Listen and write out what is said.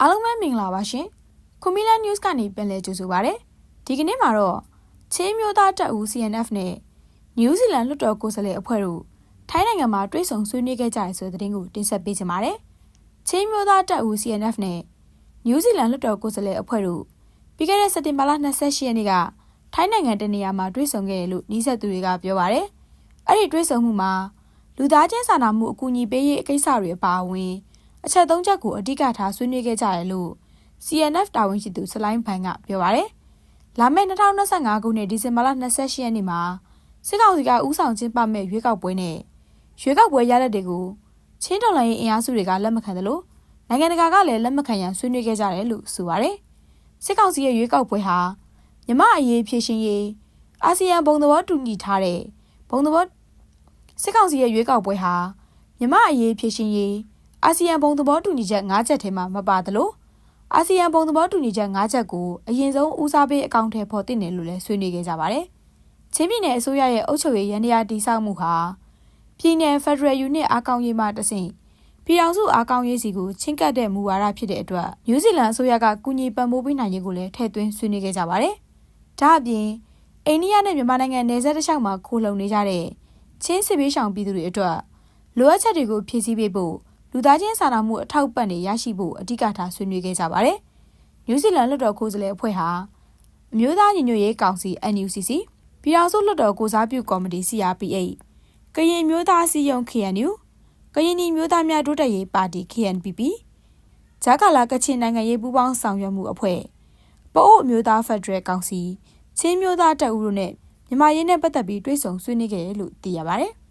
အားလုံးပဲမင်္ဂလာပါရှင်ကွန်မီလာ news ကနေပြန်လည်ကြိုဆိုပါရစေဒီကနေ့မှာတော့ချင်းမျိုးသားတပ်ဦး CNF နဲ့နယူးဇီလန်လွှတ်တော်ကိုယ်စားလှယ်အဖွဲ့တို့ထိုင်းနိုင်ငံမှာတွေ့ဆုံဆွေးနွေးခဲ့ကြရဆိုတဲ့သတင်းကိုတင်ဆက်ပေးချင်ပါတယ်ချင်းမျိုးသားတပ်ဦး CNF နဲ့နယူးဇီလန်လွှတ်တော်ကိုယ်စားလှယ်အဖွဲ့တို့ပြီးခဲ့တဲ့စက်တင်ဘာလ28ရက်နေ့ကထိုင်းနိုင်ငံတနေရာမှာတွေ့ဆုံခဲ့တယ်လို့နှီးဆက်သူတွေကပြောပါတယ်အဲ့ဒီတွေ့ဆုံမှုမှာလူသားချင်းစာနာမှုအကူအညီပေးရေးအကိစ္စတွေအပါအဝင် အချက်သုံးချက်ကိုအဓိကထားဆွေးနွေးခဲ့ကြတယ်လို့ CNF တာဝန်ရှိသူဆလိုင်းဘန်ကပြောပါရယ်။လာမယ့်2025ခုနှစ်ဒီဇင်ဘာလ28ရက်နေ့မှာစစ်ကောင်စီကဥဆောင်ကျင်းပမဲ့ရွေးကောက်ပွဲနဲ့ရွေးကောက်ပွဲရလဒ်တွေကိုချင်းတော်လိုင်းအင်အားစုတွေကလက်မခံသလိုနိုင်ငံတကာကလည်းလက်မခံရန်ဆွေးနွေးခဲ့ကြတယ်လို့ဆိုပါရယ်။စစ်ကောင်စီရဲ့ရွေးကောက်ပွဲဟာမြမအရေးဖြည့်ရှင်ရေးအာဆီယံဘုံသဘောတူညီထားတဲ့ဘုံသဘောစစ်ကောင်စီရဲ့ရွေးကောက်ပွဲဟာမြမအရေးဖြည့်ရှင်ရေး အာဆီယံဘုံသဘောတူညီချက်၅ချက်ထဲမှာမပါသလိုအာဆီယံဘုံသဘောတူညီချက်၅ချက်ကိုအရင်ဆုံးဦးစားပေးအကောင့်ထဲပေါ်တင်တယ်လို့လည်းဆွေးနွေးခဲ့ကြပါတယ်။ချင်းပြည်နယ်အစိုးရရဲ့အုပ်ချုပ်ရေးရန်တရားတည်ဆောက်မှုဟာပြည်နယ်ဖက်ဒရယ်ယူနစ်အားကောင်းရေးမှတဆင့်ပြည်ထောင်စုအားကောင်းရေးစီကိုချင်းကပ်တဲ့မူဝါဒဖြစ်တဲ့အတွက်နယူးဇီလန်အစိုးရကကူညီပံ့ပိုးပေးနိုင်ရေးကိုလည်းထည့်သွင်းဆွေးနွေးခဲ့ကြပါတယ်။ဒါအပြင်အိန္ဒိယနဲ့မြန်မာနိုင်ငံနယ်စပ်တစ်လျှောက်မှာခိုလုံနေကြတဲ့ချင်းစစ်ဘေးရှောင်ပြည်သူတွေအတွက်လိုအပ်ချက်တွေကိုဖြည့်ဆည်းပေးဖို့ လူသားချင်းစာနာမှုအထောက်ပံ့တွေရရှိဖို့အဓိကထားဆွေးနွေးခဲ့ကြပါတယ်။နယူးဇီလန်လွှတ်တော်ကိုယ်စားလှယ်အဖွဲ့ဟာအမျိုးသားညီညွတ်ရေးကောင်စီ NUCC ပြည်ထောင်စုလွှတ်တော်ကိုစားပြုကော်မတီ CRPH ကရင်မျိုးသားစီယုံ KNU ကရင်နီမျိုးသားများတိုးတက်ရေးပါတီ KNPP ဂျာကာလာကချင်နိုင်ငံရေးပူးပေါင်းဆောင်ရွက်မှုအဖွဲ့ပအို့အမျိုးသားဖက်ဒရယ်ကောင်စီချင်းမျိုးသားတပ်ဦးတို့နဲ့မြန်မာရေးနဲ့ပတ်သက်ပြီးတွေ့ဆုံဆွေးနွေးခဲ့တယ်လို့သိရပါတယ်။